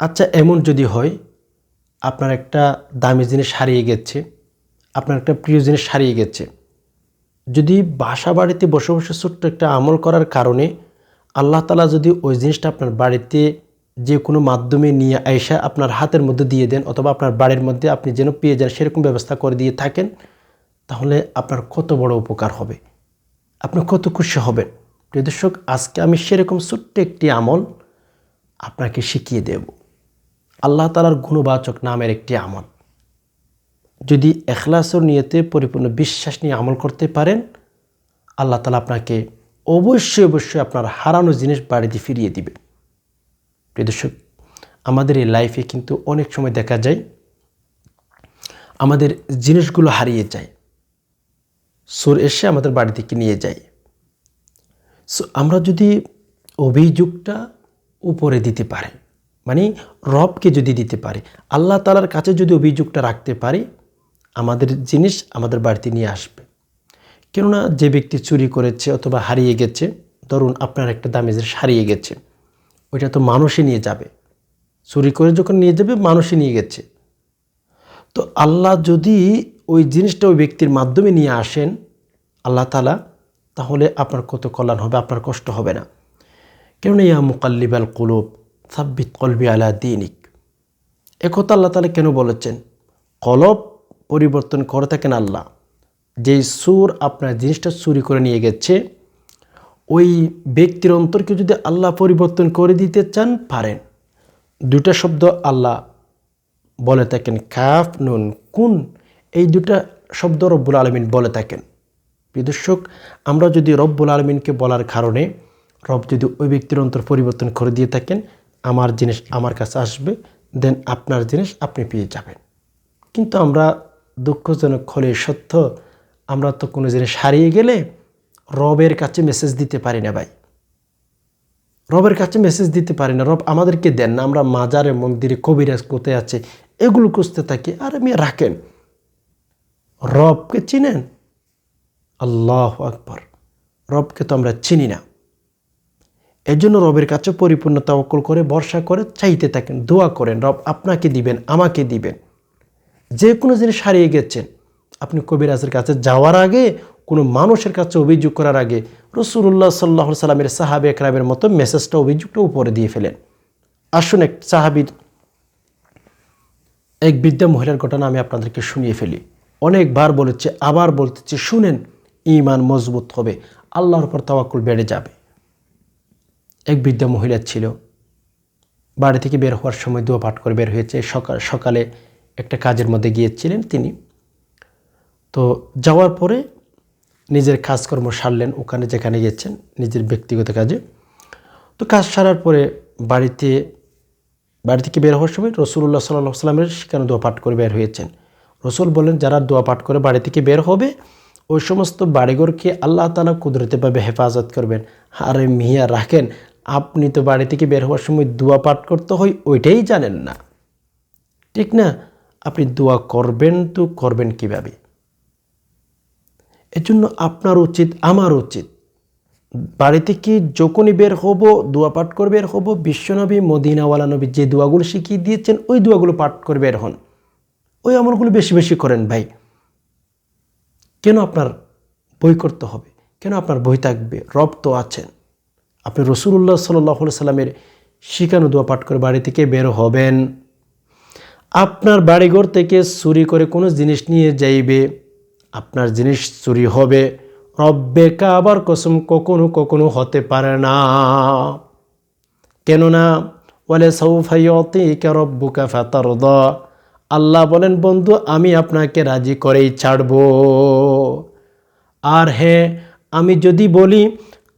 আচ্ছা এমন যদি হয়, আপনার একটা দামি জিনিস হারিয়ে গেছে, আপনার একটা প্রিয় জিনিস হারিয়ে গেছে, যদি বাসা বাড়িতে বসে বসে ছোট্ট একটা আমল করার কারণে আল্লাহ তালা যদি ওই জিনিসটা আপনার বাড়িতে যে কোনো মাধ্যমে নিয়ে আইসা আপনার হাতের মধ্যে দিয়ে দেন অথবা আপনার বাড়ির মধ্যে আপনি যেন পেয়ে যান সেরকম ব্যবস্থা করে দিয়ে থাকেন, তাহলে আপনার কত বড় উপকার হবে। আপনি কত খুশি হবেন। প্রিয় দর্শক, আজকে আমি সেরকম ছোট্ট একটি আমল আপনাকে শিখিয়ে দেব। আল্লাহ তালার গুণবাচক নামের একটি আমল। যদি এখলাসর নিয়েতে পরিপূর্ণ বিশ্বাস নিয়ে আমল করতে পারেন, আল্লাহ তালা আপনাকে অবশ্যই অবশ্যই আপনার হারানো জিনিস বাড়িতে ফিরিয়ে দিবে। প্রিয় দর্শক, আমাদের এই লাইফে কিন্তু অনেক সময় দেখা যায়, আমাদের জিনিসগুলো হারিয়ে যায়। সুর এসে আমাদের বাড়ি থেকে নিয়ে যায়। সো আমরা যদি অভিযোগটা উপরে দিতে পারি মানে রবকে যদি দিতে পারে, আল্লাহ তালার কাছে যদি অভিযোগটা রাখতে পারি, আমাদের জিনিস আমাদের বাড়িতে নিয়ে আসবে। কেননা যে ব্যক্তি চুরি করেছে অথবা হারিয়ে গেছে, ধরুন আপনার একটা দামি জিনিস হারিয়ে গেছে, ওইটা তো মানুষই নিয়ে যাবে। চুরি করে যখন নিয়ে যাবে, মানুষই নিয়ে গেছে। তো আল্লাহ যদি ওই জিনিসটা ওই ব্যক্তির মাধ্যমে নিয়ে আসেন, আল্লাহ তালা তাহলে আপনার কত কল্যাণ হবে, আপনার কষ্ট হবে না। কেননা ইয়া মুকাল্লিবাল কুলুব সাব্বিত কলবি আলা দিনিক। একথা আল্লাহ তালা কেন বলেছেন? কলব পরিবর্তন করে থাকেন আল্লাহ। যেই সুর আপনার জিনিসটা চুরি করে নিয়ে গেছে, ওই ব্যক্তির অন্তরকে যদি আল্লাহ পরিবর্তন করে দিতে চান, পারেন। দুটা শব্দ আল্লাহ বলে থাকেন। কাফ, নুন, কুন, এই দুটা শব্দ রব্বুল আলমিন বলে থাকেন। বিদর্শক আমরা যদি রব্বুল আলমিনকে বলার কারণে রব যদি ওই ব্যক্তির অন্তর পরিবর্তন করে দিয়ে থাকেন আমার জিনিস আমার কাছে আসবে দেন আপনার জিনিস আপনি পেয়ে যাবেন। কিন্তু আমরা দুঃখজনক হলে সত্য, আমরা তো কোনো জিনিস হারিয়ে গেলে রবের কাছে মেসেজ দিতে পারি না ভাই। রবের কাছে মেসেজ দিতে পারি না। রব আমাদেরকে দেন না, আমরা মাজারে, মন্দিরে, কবিরাজ কোথায় আছে, এগুলো খুঁজতে থাকি। আর আমি রাখেন। রবকে চিনেন? আল্লাহ আকবর। রবকে তো আমরা চিনি না। এজন্য রবের কাছে পরিপূর্ণ তাওকল করে বর্ষা করে চাইতে থাকেন, দোয়া করেন, রব আপনাকে দিবেন, আমাকে দিবেন। যে কোনো জিনিস হারিয়ে গেছেন আপনি কবিরাজের কাছে যাওয়ার আগে, কোনো মানুষের কাছে অভিযোগ করার আগে রসুল্লাহ সাল্লাহ সাল্লামের সাহাবে একরামের মতো মেসেজটা অভিযোগটা উপরে দিয়ে ফেলেন। আসুন এক সাহাবির এক বিদ্যা মহিলার ঘটনা আমি আপনাদেরকে শুনিয়ে ফেলি। অনেকবার বলেছে, আবার বলতেছে, শুনেন ইমান মজবুত হবে, আল্লাহর উপর তাওয়াক্কুল বেড়ে যাবে। এক বিদ্যা মহিলা ছিল। বাড়ি থেকে বের হওয়ার সময় দোয়া পাঠ করে বের হয়েছে। সকাল, সকালে একটা কাজের মধ্যে গিয়েছিলেন তিনি। তো যাওয়ার পরে নিজের কাজকর্ম সারলেন ওখানে যেখানে গিয়েছেন, নিজের ব্যক্তিগত কাজে। তো কাজ সারার পরে বাড়িতে, বাড়ি থেকে বের হওয়ার সময় রসুল্লাহ সাল্লাহ সাল্লামের সেখানে দোয়া পাঠ করে বের হয়েছেন। রসুল বলেন যারা দোয়া পাঠ করে বাড়ি থেকে বের হবে, ওই সমস্ত বাড়িঘরকে আল্লাহ তালা কুদরতিভাবে হেফাজত করবেন। আরে মিয়া রাখেন আপনি তো বাড়ি থেকে বের হওয়ার সময় দোয়া পাঠ করতে হয়, ওইটাই জানেন না। ঠিক না? আপনি দোয়া করবেন তো করবেন কীভাবে? এজন্য আপনার উচিত, আমার উচিত, বাড়ি থেকে যখনই বের হব, দোয়া পাঠ করে বের হব, বিশ্বনবী, মদিনাওয়ালা নবী যে দোয়াগুলো শিখিয়ে দিয়েছেন, ওই দোয়াগুলো পাঠ করে বের হন। ওই আমলগুলো বেশি বেশি করেন ভাই। কেন আপনার বই করতে হবে? কেন আপনার বই থাকবে? রব তো আছেন। আপনি রসুল্লাহ সাল্লাহ সাল্লামের শিখানো দোয়া পাঠ করে বাড়ি থেকে বের হবেন। আপনার বাড়িঘর থেকে চুরি করে কোনো জিনিস নিয়ে যাইবে। আপনার জিনিস চুরি হবে। রব্বে কাবার কসম কখনো কখনো হতে পারে না। কেননা বলে সৌফাইয়তি রব্বুকা ফাতারদ আল্লাহ বলেন, বন্ধু, আমি আপনাকে রাজি করেই ছাড়ব। আর হ্যাঁ আমি যদি বলি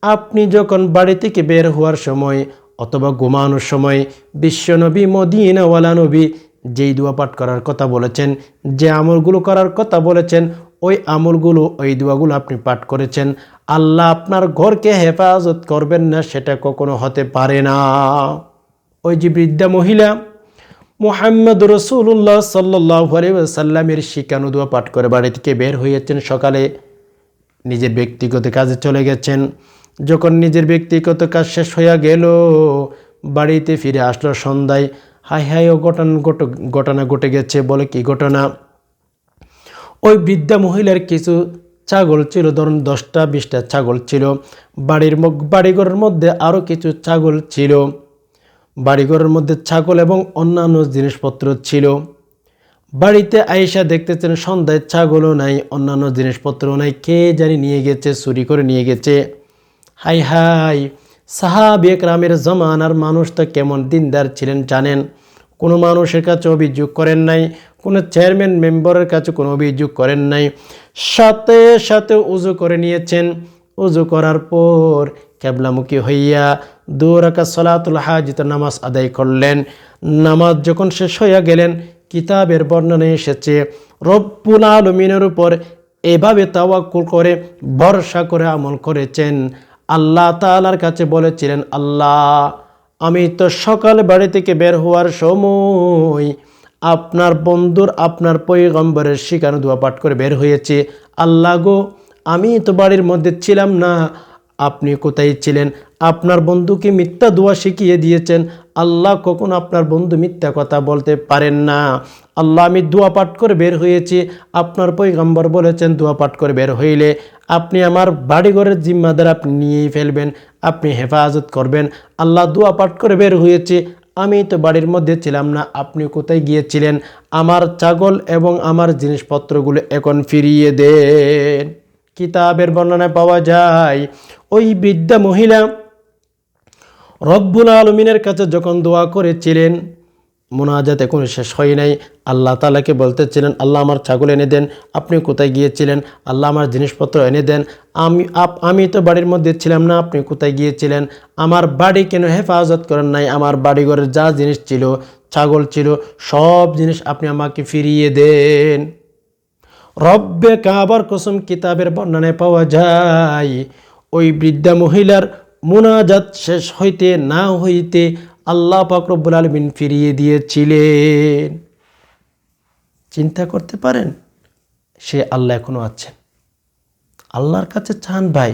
আপনি যখন বাড়ি থেকে বের হওয়ার সময় অথবা ঘুমানোর সময় বিশ্বনবী, মদিনাওয়ালা নবী যেই দোয়া পাঠ করার কথা বলেছেন, যে আমলগুলো করার কথা বলেছেন, ওই আমলগুলো, ওই দোয়াগুলো আপনি পাঠ করেছেন, আল্লাহ আপনার ঘরকে হেফাজত করবেন না, সেটা কখনো হতে পারে না। ওই যে বৃদ্ধা মহিলা, মোহাম্মদ রসুল্লাহ সাল্লাহ সাল্লামের শিকানু দোয়া পাঠ করে বাড়ি থেকে বের হয়েছেন সকালে, নিজের ব্যক্তিগত কাজে চলে গেছেন। যখন নিজের ব্যক্তিগত কাজ শেষ হইয়া গেল, বাড়িতে ফিরে আসলো সন্ধ্যায়। হাই হাই ও ঘটনা ঘট- ঘটনা ঘটে গেছে বলে কি ঘটনা? ওই বৃদ্ধা মহিলার কিছু ছাগল ছিল, ধরুন দশটা বিশটা ছাগল ছিল। বাড়ির বাড়িঘরের মধ্যে আরও কিছু ছাগল ছিল। বাড়িঘরের মধ্যে ছাগল এবং অন্যান্য জিনিসপত্র ছিল। বাড়িতে আয়েশা দেখতেছেন সন্ধ্যায় ছাগলও নাই, অন্যান্য জিনিসপত্রও নাই। কে জানি নিয়ে গেছে, চুরি করে নিয়ে গেছে। হাই হাই, সাহাবি একরামের জমানার মানুষ তো কেমন দিনদার ছিলেন জানেন? কোনো মানুষের কাছে অভিযোগ করেন নাই, কোনো চেয়ারম্যান মেম্বারের কাছে কোনো অভিযোগ করেন নাই। সাথে সাথে উজু করে নিয়েছেন। উজু করার পর কেবলামুখী হইয়া দুরাকা সলাতুল হাজিত নামাজ আদায় করলেন। নামাজ যখন শেষ হইয়া গেলেন, কিতাবের বর্ণনা এসেছে, রব্বুল আলমিনের উপর এভাবে তাওয়াক্কুল করে, ভরসা করে আমল করেছেন। আল্লাহ তাআলার কাছে বলেছিলেন, আল্লাহ, আমি তো সকাল বাড়ি থেকে বের হওয়ার সময় আপনার বন্ধুর, আপনার পৈগম্বরের শিকানো দোয়া পাঠ করে বের হয়েছে। আল্লাহ গো, আমি তো বাড়ির মধ্যে ছিলাম না। আপনি কোথায় ছিলেন? আপনার বন্ধুকে মিথ্যা দোয়া শিখিয়ে দিয়েছেন? আল্লাহ কখন আপনার বন্ধু মিথ্যা কথা বলতে পারেন না। আল্লাহ আমি দোয়া পাঠ করে বের হয়েছি। আপনার পৈগম্বর বলেছেন, দোয়া পাঠ করে বের হইলে আপনি আমার বাড়িঘরের জিম্মাদার আপনি নিয়েই ফেলবেন, আপনি হেফাজত করবেন। আল্লাহ দোয়া পাঠ করে বের হয়েছে। আমি তো বাড়ির মধ্যে ছিলাম না আপনি কোথায় গিয়েছিলেন? আমার ছাগল এবং আমার জিনিসপত্রগুলো এখন ফিরিয়ে দেন। কিতাবের বর্ণনায় পাওয়া যায়, ওই বৃদ্ধা মহিলা রব্বুল আলমিনের কাছে যখন দোয়া করেছিলেন মোনাজাত এখন শেষ হয় নাই। আল্লাহ তালাকে বলতেছিলেন, আল্লাহ আমার ছাগল এনে দেন, আপনি কোথায় গিয়েছিলেন? আল্লাহ আমার জিনিসপত্র এনে দেন। আমি, আপ, আমি তো বাড়ির মধ্যে ছিলাম না, আপনি কোথায় গিয়েছিলেন? আমার বাড়ি কেন হেফাজত করেন নাই? আমার বাড়িঘরের যা জিনিস ছিল, ছাগল ছিল, সব জিনিস আপনি আমাকে ফিরিয়ে দেন। রব্বে কাবার কসম কিতাবের বর্ণনায় পাওয়া যায়, ওই বৃদ্ধা মহিলার মুনাজাত শেষ হইতে না হইতে আল্লাহ পাক রব্বুল আলমিন ফিরিয়ে দিয়েছিলেন। চিন্তা করতে পারেন, সে আল্লাহ এখনও আছেন। আল্লাহর কাছে চান ভাই,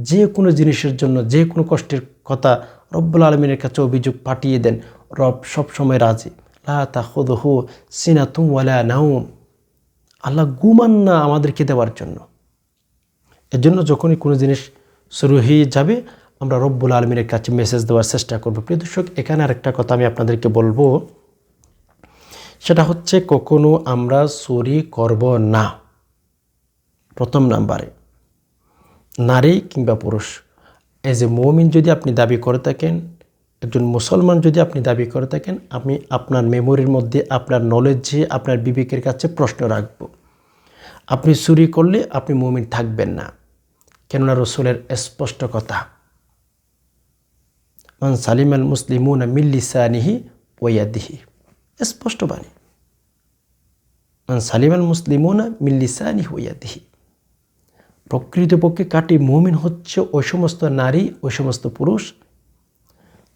যে কোনো জিনিসের জন্য, যে কোনো কষ্টের কথা রব্বুল আলমিনের কাছে অভিযোগ পাঠিয়ে দেন। রব সবসময় রাজি। লা তা আল্লাহ গুমান না আমাদেরকে দেওয়ার জন্য। এর জন্য যখনই কোনো জিনিস শুরু হয়ে যাবে আমরা রব্বুল আলমিনের কাছে মেসেজ দেওয়ার চেষ্টা করব। প্রিয় দর্শক, এখানে আরেকটা কথা আমি আপনাদেরকে বলব। সেটা হচ্ছে, কখনো আমরা চুরি করব না। প্রথম নাম্বারে। নারী কিংবা পুরুষ এজ এ মৌমিন যদি আপনি দাবি করে থাকেন, একজন মুসলমান যদি আপনি দাবি করে থাকেন, আমি আপনার মেমোরির মধ্যে আপনার নলেজে আপনার বিবেকের কাছে প্রশ্ন রাখব। আপনি চুরি করলে আপনি মৌমিন থাকবেন না। কেননা রসুলের স্পষ্ট কথা মান সালিম আল মুসলিমুনা মিল্লিসানিহি ওয়াদিহি স্পষ্ট বাণী। মান সালিম আল মুসলিমুনা মিল্লিসানিহি ওয়াদিহি প্রকৃতপক্ষে কাটি মুমিন হচ্ছে ওই সমস্ত নারী ওই সমস্ত পুরুষ,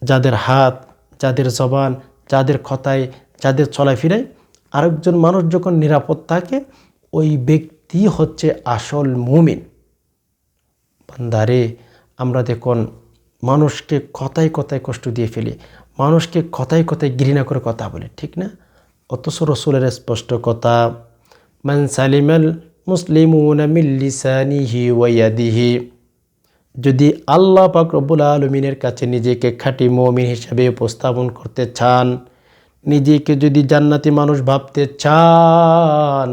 যাদের হাত, যাদের জবান, যাদের কথায় যাদের চলায় চলাফেরায় আরেকজন মানুষ যখন নিরাপদ থাকে, ওই ব্যক্তি হচ্ছে আসল মুমিন। বান্দারে, আমরা দেখুন মানুষকে কথায় কথায় কষ্ট দিয়ে ফেলি, মানুষকে কথায় কথায় ঘৃণা করে কথা বলে, ঠিক না? অথচ রসুলের স্পষ্ট কথা, মান সালিমাল মুসলিমুনা মিল্লিসানিহি ওয়াদিহি যদি আল্লাহ পাক রব্বুল আলমিনের কাছে নিজেকে খাঁটি মমিন হিসাবে উপস্থাপন করতে চান, নিজেকে যদি জান্নাতি মানুষ ভাবতে চান,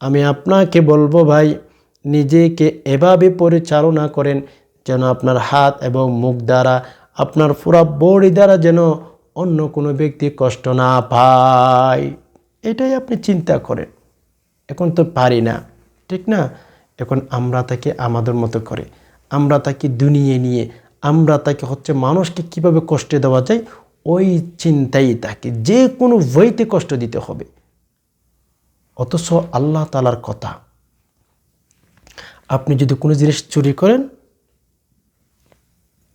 আমি আপনাকে বলব ভাই, নিজেকে এভাবে পরিচালনা করেন যেন আপনার হাত এবং মুখ দ্বারা আপনার পুরা বডি দ্বারা যেন অন্য কোনো ব্যক্তি কষ্ট না পায়। এটাই আপনি চিন্তা করেন। এখন তো পারি না, ঠিক না? এখন আমরা তাকে আমাদের মতো করে, আমরা তাকে দুনিয়ে নিয়ে, আমরা তাকে হচ্ছে মানুষকে কীভাবে কষ্ট দেওয়া যায়, ওই চিন্তাই তাকে। যে কোনো বইতে কষ্ট দিতে হবে। অথচ আল্লাহ তালার কথা। আপনি যদি কোনো জিনিস চুরি করেন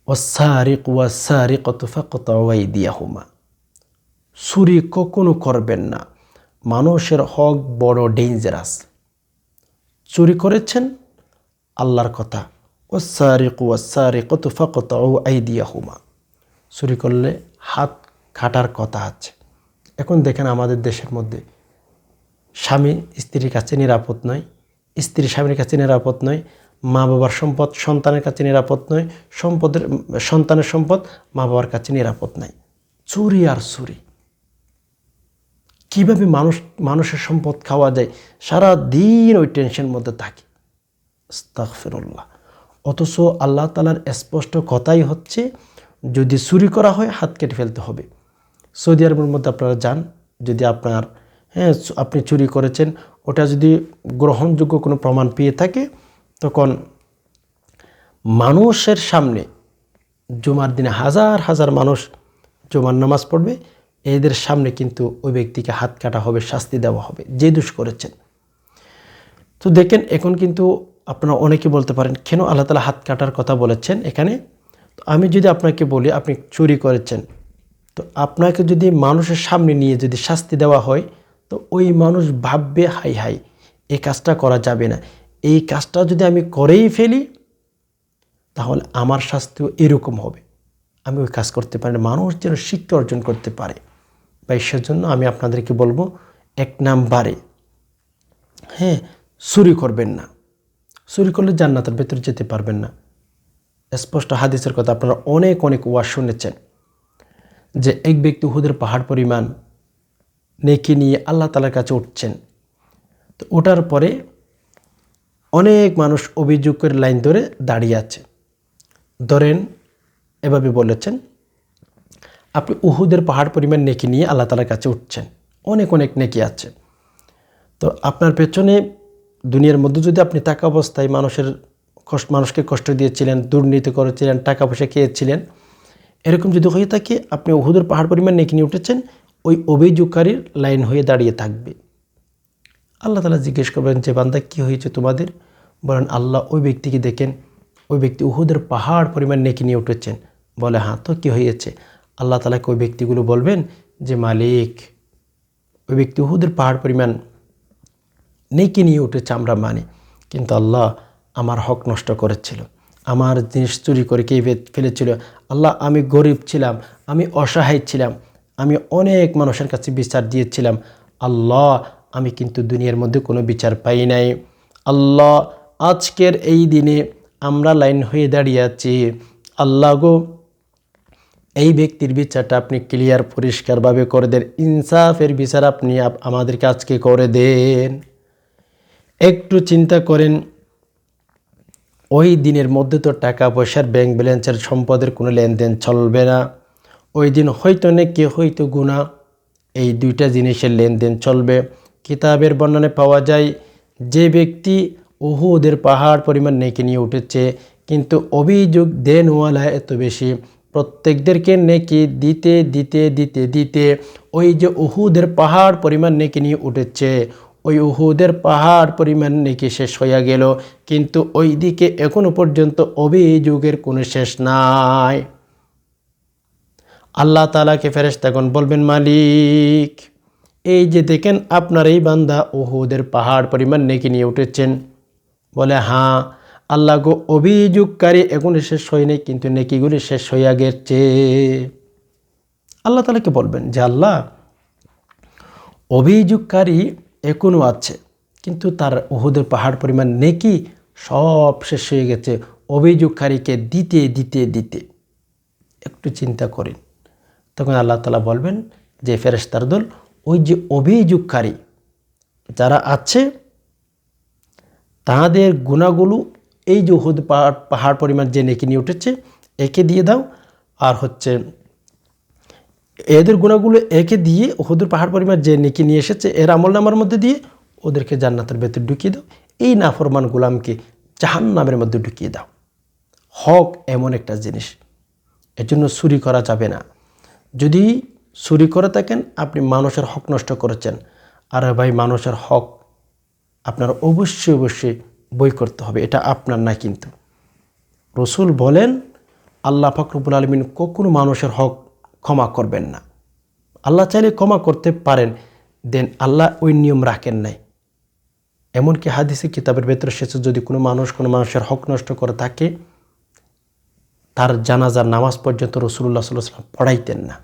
ওসারিক ওয়াসারিক দিয়া হুমা চুরি কখনো করবেন না। মানুষের হক বড় ডেঞ্জারাস চুরি করেছেন? আল্লাহর কথা। ওসারিক ওয়াসারিক দিয়া হুমা চুরি করলে হাত খাটার কথা আছে। এখন দেখেন আমাদের দেশের মধ্যে স্বামী স্ত্রীর কাছে নিরাপদ নয় স্ত্রী স্বামীর কাছে নিরাপদ নয় মা বাবার সম্পদ সন্তানের কাছে নিরাপদ নয়, সম্পদের, সন্তানের সম্পদ মা বাবার কাছে নিরাপদ নয় চুরি আর চুরি। কীভাবে মানুষ, মানুষের সম্পদ খাওয়া যায়? সারা দিন ওই টেনশনের মধ্যে থাকে। আস্তাগফিরুল্লাহ। অথচ আল্লাহ তালার স্পষ্ট কথাই হচ্ছে, যদি চুরি করা হয়, হাত কেটে ফেলতে হবে। সৌদি আরবের মধ্যে আপনারা যান, যদি আপনার হ্যাঁ আপনি চুরি করেছেন, ওটা যদি গ্রহণযোগ্য কোনো প্রমাণ পেয়ে থাকে তখন মানুষের সামনে জুমার দিনে হাজার হাজার মানুষ জুমার নামাজ পড়বে, এদের সামনে কিন্তু ওই ব্যক্তিকে হাত কাটা হবে, শাস্তি দেওয়া হবে, যে দুষ করেছেন। তো দেখেন, এখন কিন্তু আপনারা অনেকে বলতে পারেন, কেন আল্লাহ তালা হাত কাটার কথা বলেছেন এখানে? তো আমি যদি আপনাকে বলি, আপনি চুরি করেছেন, তো আপনাকে যদি মানুষের সামনে নিয়ে যদি শাস্তি দেওয়া হয়, তো ওই মানুষ ভাববে, হাই হাই এই কাজটা করা যাবে না। এই কাজটা যদি আমি করেই ফেলি, তাহলে আমার শাস্তিও এরকম হবে। আমি ওই কাজ করতে পারি মানুষ যেন শিক্ষা অর্জন করতে পারে। বা সেজন্য আমি আপনাদেরকে বলব, এক নাম্বারে হ্যাঁ চুরি করবেন না। চুরি করলে জান্নাতের ভেতরে যেতে পারবেন না। স্পষ্ট হাদিসের কথা আপনারা অনেক অনেক ওয়াজ শুনেছেন যে এক ব্যক্তি হুদের পাহাড় পরিমাণ নেকি নিয়ে আল্লাহ তালার কাছে উঠছেন। তো ওঠার পরে অনেক মানুষ অভিযোগ করে লাইন ধরে দাঁড়িয়ে আছে। ধরেন, এভাবে বলেছেন, আপনি উহুদের পাহাড় পরিমাণ নেকি নিয়ে আল্লাহ তালার কাছে উঠছেন। অনেক অনেক নেকি আছে। তো আপনার পেছনে দুনিয়ার মধ্যে যদি আপনি টাকা অবস্থায় মানুষের কষ্ট, মানুষকে কষ্ট দিয়েছিলেন, দুর্নীতি করেছিলেন, টাকা পয়সা খেয়েছিলেন, এরকম যদি হয়ে থাকে, আপনি উহুদের পাহাড় পরিমাণ নেকি নিয়ে উঠেছেন, ওই অভিযোগকারীর লাইন হয়ে দাঁড়িয়ে থাকবে। আল্লাহ তালা জিজ্ঞেস করবেন, যে বান্দা, কী হয়েছে তোমাদের? বলেন, আল্লাহ ওই ব্যক্তিকে দেখেন, ওই ব্যক্তি উহুদের পাহাড় পরিমাণ নেকি নিয়ে উঠেছেন। বলে হ্যাঁ তো কী হয়েছে? আল্লাহ তালাকে ওই ব্যক্তিগুলো বলবেন যে, মালিক, ওই ব্যক্তি উহুদের পাহাড় পরিমাণ নেকি নিয়ে উঠেছে, আমরা মানি। কিন্তু আল্লাহ আমার হক নষ্ট করেছিল। আমার জিনিস চুরি করে কে ফেলেছিল? আল্লাহ, আমি গরিব ছিলাম, আমি অসহায় ছিলাম, আমি অনেক মানুষের কাছে বিচার দিয়েছিলাম। আল্লাহ, আমি কিন্তু দুনিয়ার মধ্যে কোনো বিচার পাই নাই। আল্লাহ আজকের এই দিনে আমরা লাইন হয়ে দাঁড়িয়ে আছি। আল্লাহ গো, এই ব্যক্তির বিচারটা আপনি ক্লিয়ার পরিষ্কারভাবে করে দেন। ইনসাফের বিচার আপনি আমাদেরকে আজকে করে দেন। একটু চিন্তা করেন, ওই দিনের মধ্যে তো টাকা পয়সার ব্যাংক ব্যালেন্সের সম্পদের কোনো লেনদেন চলবে না। ওই দিন হয়তো নেকি হয়তো গুণা এই দুইটা জিনিসের লেনদেন চলবে। কিতাবের বর্ণনে পাওয়া যায়, যে ব্যক্তি উহুদের পাহাড় পরিমাণ নেকি নিয়ে উঠেছে। কিন্তু অভিযোগ দেনওয়ালা এত বেশি। প্রত্যেকদেরকে নেকি দিতে দিতে দিতে দিতে ওই যে উহুদের পাহাড় পরিমাণ নেকি নিয়ে উঠেছে। ওই উহুদের পাহাড় পরিমাণ নেকি শেষ হইয়া গেল। কিন্তু ওই দিকে এখনও পর্যন্ত অভিযোগের কোনো শেষ নাই। আল্লাহ তালাকে ফেরেস তখন বলবেন, মালিক, এই যে দেখেন আপনার এই বান্দা ওহুদের পাহাড় পরিমাণ নেকি নিয়ে উঠেছেন। বলে হ্যাঁ আল্লাহ গো অভিযোগকারী এখনও শেষ হয়নি, কিন্তু নেকিগুলি শেষ হইয়া গেছে। আল্লাহ তালাকে বলবেন? যে, আল্লাহ অভিযোগকারী এখনও আছে, কিন্তু তার ওহুদের পাহাড় পরিমাণ নেকি সব শেষ হয়ে গেছে। অভিযোগকারীকে দিতে দিতে দিতে। একটু চিন্তা করেন। তখন আল্লাহ তালা বলবেন যে ফেরেস্তার দল, ওই যে অভিযোগকারী যারা আছে তাদের গুণাগুলো এই যে হুদ পাহাড় পাহাড় পরিমাণ যে নেকি নিয়ে উঠেছে, একে দিয়ে দাও। আর হচ্ছে, এদের গুণাগুলো একে দিয়ে ওহুদের পাহাড় পরিমাণ যে নেকি নিয়ে এসেছে, এর আমল নামার মধ্যে দিয়ে ওদেরকে জান্নাতের ভেতর ঢুকিয়ে দাও। এই নাফরমান গোলামকে জাহান নামের মধ্যে ঢুকিয়ে দাও। হক এমন একটা জিনিস। এর জন্য চুরি করা যাবে না। যদি চুরি করে থাকেন, আপনি মানুষের হক নষ্ট করেছেন। আর ভাই, মানুষের হক আপনার অবশ্যই অবশ্যই বই করতে হবে, এটা আপনার না কিন্তু। রসুল বলেন, আল্লাহ ফখরবুল আলমিন কখনো মানুষের হক ক্ষমা করবেন না। আল্লাহ চাইলে ক্ষমা করতে পারেন, দেন আল্লাহ ওই নিয়ম রাখেন নাই। এমনকি হাদিসে কিতাবের ভেতরে শেষে যদি কোনো মানুষ কোনো মানুষের হক নষ্ট করে থাকে, তার জানাজার নামাজ পর্যন্ত রসুল্লাহ সাল্লাম পড়াইতেন না।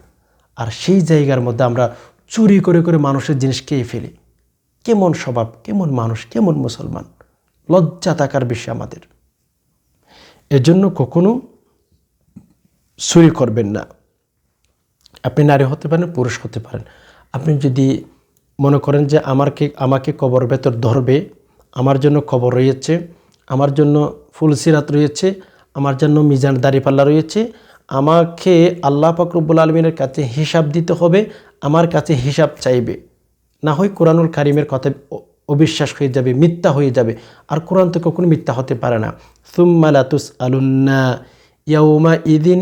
আর সেই জায়গার মধ্যে আমরা চুরি করে করে মানুষের জিনিস খেয়ে ফেলি। কেমন স্বভাব, কেমন মানুষ, কেমন মুসলমান? লজ্জা থাকার বিষয় আমাদের। এজন্য কখনো চুরি করবেন না। আপনি নারী হতে পারেন, পুরুষ হতে পারেন। আপনি যদি মনে করেন যে আমাকে আমাকে কবর ভেতর ধরবে, আমার জন্য কবর রয়েছে, আমার জন্য ফুলসিরাত রয়েছে, আমার জন্য মিজান দাড়িপাল্লা রয়েছে, আমাকে আল্লাহ ফাকরুবুল আলমিনের কাছে হিসাব দিতে হবে, আমার কাছে হিসাব চাইবে। না হয় কোরআনুল কারিমের কথা অবিশ্বাস হয়ে যাবে, মিথ্যা হয়ে যাবে। আর কোরআন তো কখনো মিথ্যা হতে পারে না। সুম্মা লাতুস আলুন্না ইয়ৌমা ইদিন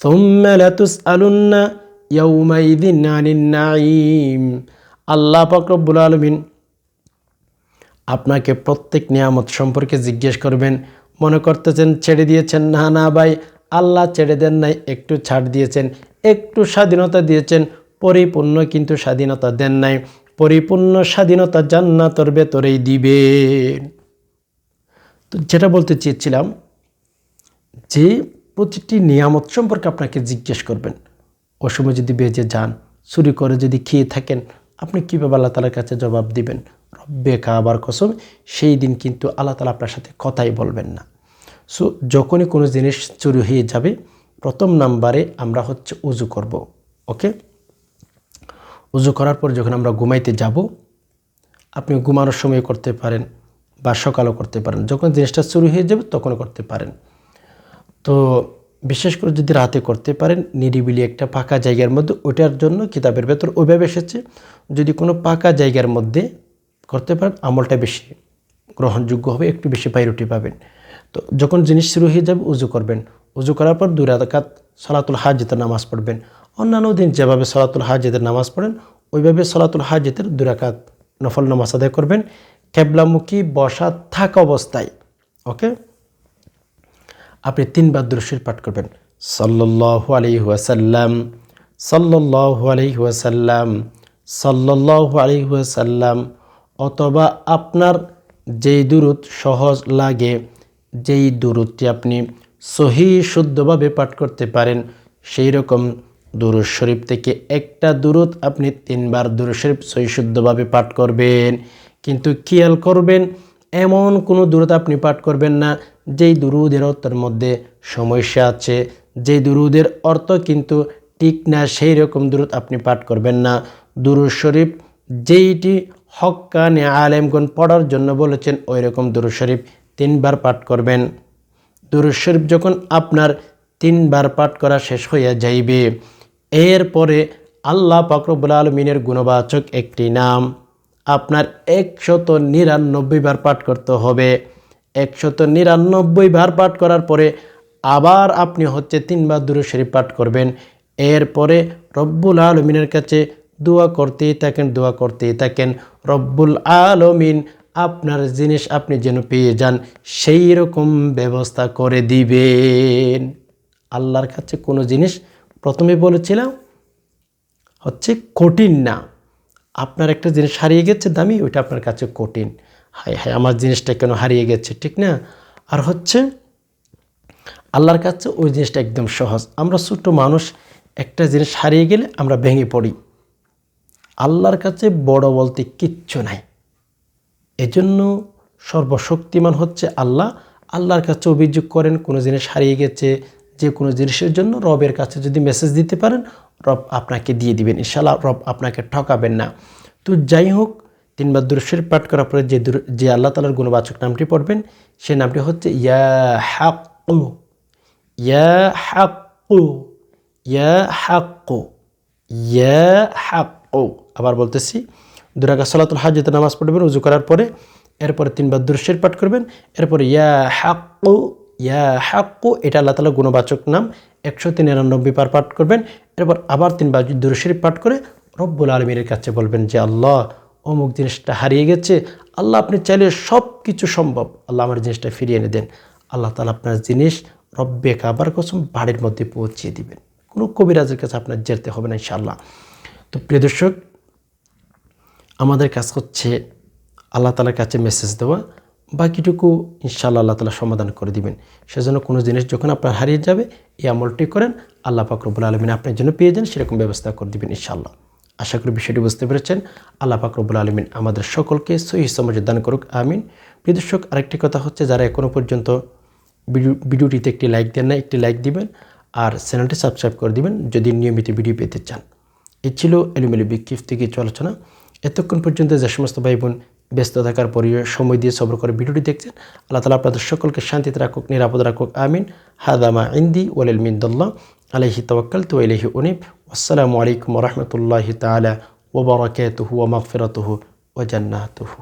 সুম্মা লাতুস ইদিন আল্লাহ পাকরব্বুল আলমিন আপনাকে প্রত্যেক নিয়ামত সম্পর্কে জিজ্ঞেস করবেন। মনে করতেছেন, ছেড়ে দিয়েছেন। না না ভাই, আল্লাহ ছেড়ে দেন নাই, একটু ছাড় দিয়েছেন। একটু স্বাধীনতা দিয়েছেন, পরিপূর্ণ কিন্তু স্বাধীনতা দেন নাই। পরিপূর্ণ স্বাধীনতা জান্নাতর ভেতরেই দিবে। তো যেটা বলতে চেয়েছিলাম, যে প্রতিটি নিয়ামত সম্পর্কে আপনাকে জিজ্ঞেস করবেন ওই সময় যদি বেজে যান, চুরি করে যদি খেয়ে থাকেন, আপনি কীভাবে আল্লাহ তালার কাছে জবাব দিবেন? রব্বে খাবার কসম, সেই দিন কিন্তু আল্লাহ তালা আপনার সাথে কথাই বলবেন না। সো যখনই কোনো জিনিস চুরি হয়ে যাবে প্রথম নাম্বারে আমরা হচ্ছে উজু করব, ওকে? উজু করার পর যখন আমরা ঘুমাইতে যাব, আপনি ঘুমানোর সময় করতে পারেন বা সকালও করতে পারেন। যখন জিনিসটা শুরু হয়ে যাবে তখনও করতে পারেন। তো বিশেষ করে যদি রাতে করতে পারেন, নিরিবিলি একটা পাকা জায়গার মধ্যে ওটার জন্য কিতাবের ভেতর ওইভাবে এসেছে, যদি কোনো পাকা জায়গার মধ্যে করতে পারেন, আমলটা বেশি গ্রহণযোগ্য হবে, একটু বেশি পাইরুটি পাবেন। তো যখন জিনিস শুরু হয়ে যাবে, উজু করবেন। উজু করার পর দুই রাকাত সালাতুল হাজিতের নামাজ পড়বেন। অন্যান্য দিন যেভাবে সালাতুল হাজিতের নামাজ পড়েন, ওইভাবে সালাতুল হাজিতের দুই রাকাত নফল নামাজ আদায় করবেন। কেবলামুখী বসা থাকা অবস্থায়, ওকে? আপনি তিনবার দুরুশির পাঠ করবেন। সাল্লাল্লাহু আলাইহি ওয়াসাল্লাম, সাল্লাল্লাহু আলাইহি ওয়াসাল্লাম, সাল্লাল্লাহু আলাইহি ওয়াসাল্লাম, অথবা আপনার যেই দুরুদ সহজ লাগে, যেই দুরুদটি আপনি সহি শুদ্ধভাবে পাঠ করতে পারেন। সেই রকম দুরুদ শরীফ থেকে একটা দুরুদ আপনি তিনবার দুরুদ শরীফ সহি শুদ্ধভাবে পাঠ করবেন। কিন্তু খেয়াল করবেন, এমন কোনো দূরত আপনি পাঠ করবেন না, যেই দুরুদের অর্থের মধ্যে সমস্যা আছে, যেই দুরুদের অর্থ কিন্তু ঠিক না, সেই রকম দূরত আপনি পাঠ করবেন না। দুরুদ শরীফ যেইটি হক্কানে আলেমগণ পড়ার জন্য বলেছেন, ওই রকম দুরুদ শরীফ তিনবার পাঠ করবেন। দুরুদ শরীফ যখন আপনার তিনবার পাঠ করা শেষ হইয়া যাইবে এরপরে আল্লাহ পাকরবুল আলমিনের গুণবাচক একটি নাম। আপনার একশত নিরানব্বই বার পাঠ করতে হবে। একশত নিরানব্বই বার পাঠ করার পরে আবার আপনি হচ্ছে তিনবার দূরে শরীফ পাঠ করবেন। এরপরে রব্বুল আলমিনের কাছে দোয়া করতেই থাকেন, দোয়া করতেই থাকেন। রব্বুল আলমিন আপনার জিনিস আপনি যেন পেয়ে যান, সেই রকম ব্যবস্থা করে দিবেন। আল্লাহর কাছে কোনো জিনিস প্রথমে বলেছিলাম, হচ্ছে কঠিন না। আপনার একটা জিনিস হারিয়ে গেছে দামি, ওইটা আপনার কাছে কঠিন। হায় হায়, আমার জিনিসটা কেন হারিয়ে গেছে, ঠিক না? আর হচ্ছে, আল্লাহর কাছে ওই জিনিসটা একদম সহজ। আমরা ছোট্ট মানুষ, একটা জিনিস হারিয়ে গেলে আমরা ভেঙে পড়ি। আল্লাহর কাছে বড় বলতে কিচ্ছু নাই। এজন্য সর্বশক্তিমান হচ্ছে আল্লাহ। আল্লাহর কাছে অভিযোগ করেন, কোনো জিনিস হারিয়ে গেছে যে কোনো জিনিসের জন্য রবের কাছে যদি মেসেজ দিতে পারেন, রব আপনাকে দিয়ে দিবেন। ইনশাল্লাহ রব আপনাকে ঠকাবেন না। তো যাই হোক, তিনবার দুরুশের পাঠ করার পরে যে দুরু- যে আল্লাহ তালার গুণবাচক নামটি পড়বেন সেই নামটি হচ্ছে ইয়া হাক্কু। ইয়া হাক্কু। ইয়া হাক্কু। ইয়া হাক্কু। আবার বলতেছি দুরাকা সালাতুল হাজতে নামাজ পড়বেন, উজু করার পরে এরপরে তিনবার দুরুশের পাঠ করবেন। এরপরে ইয়া হাক্কু ইয়া হাক্কু, এটা আল্লাহ তালা গুণবাচক নাম। একশো তিরানব্বই পার পাঠ করবেন। এরপর আবার তিনবার দুরুশরীফ পাঠ করে রব্বুল আলমীর কাছে বলবেন যে, আল্লাহ, অমুক জিনিসটা হারিয়ে গেছে। আল্লাহ আপনি চাইলে সব কিছু সম্ভব। আল্লাহ আমার জিনিসটা ফিরিয়ে এনে দেন। আল্লাহ তালা আপনার জিনিস রব্বে কাবার কসম বাড়ির মধ্যে পৌঁছিয়ে দিবেন। কোনো কবিরাজের কাছে আপনার যেতে হবে না ইনশাআল্লাহ। তো প্রিয় দর্শক আমাদের কাজ হচ্ছে আল্লাহ তালার কাছে মেসেজ দেওয়া। বাকিটুকু ইনশাআল্লাহ আল্লাহ তালা সমাধান করে দিবেন। সেজন্য কোনো জিনিস যখন আপনার হারিয়ে যাবে, এই আমলটি করেন, আল্লাহ পাকরবুল আলমিন আপনার জন্য পেয়ে যান, সেরকম ব্যবস্থা করে দিবেন ইনশাআল্লাহ। আশা করি বিষয়টি বুঝতে পেরেছেন। আল্লাহ পাকরবুল আলমিন আমাদের সকলকে সহি সমাজ দান করুক, আমিন। প্রিয় দর্শক, আরেকটি কথা হচ্ছে, যারা এখনও পর্যন্ত ভিডিও, ভিডিওটিতে একটি লাইক দেন না একটি লাইক দিবেন আর চ্যানেলটি সাবস্ক্রাইব করে দিবেন, যদি নিয়মিত ভিডিও পেতে চান। এ ছিল এলিমেলি বিক্ষিফ থেকে আলোচনা। এতক্ষণ পর্যন্ত যে সমস্ত ভাই বোন ব্যস্ত থাকার পরে সময় দিয়ে সবর করে ভিডিওটি দেখছেন, আল্লাহ তালা আপনাদের সকলকে শান্তিতে রাখুক, নিরাপদ রাখুক, আমিন। হাদামা ইন্দি ওয়ালিল মিন্দুল্লাহ আলহি তওয়াক্কাল তু আলহি উনিব। আসসালামু আলাইকুম রহমতুল্লাহ তালা ওবরাকাতুহু ওয়া মাগফিরাতুহু ওয়া জান্নাতুহু।